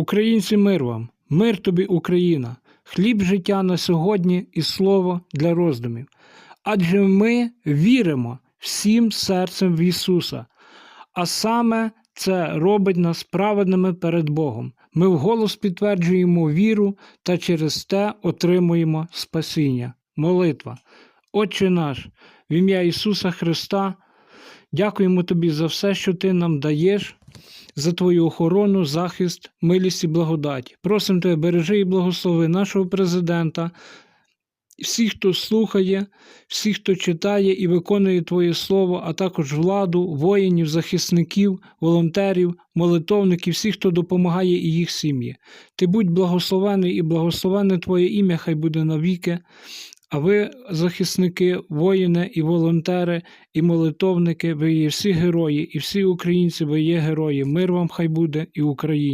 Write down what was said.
Українці, мир вам, мир тобі, Україна, хліб життя на сьогодні і слово для роздумів. Адже ми віримо всім серцем в Ісуса, а саме це робить нас праведними перед Богом. Ми вголос підтверджуємо віру та через те отримуємо спасіння. Молитва. Отче наш, в ім'я Ісуса Христа, дякуємо Тобі за все, що Ти нам даєш, за Твою охорону, захист, милість і благодать. Просимо Тебе, бережи і благослови нашого президента, всіх, хто слухає, всіх, хто читає і виконує Твоє Слово, а також владу, воїнів, захисників, волонтерів, молитовників, всіх, хто допомагає і їх сім'ї. Ти будь благословений і благословене Твоє ім'я, хай буде навіки. А ви, захисники, воїни і волонтери, і молитовники, ви є всі герої, і всі українці, ви є герої. Мир вам хай буде і Україні.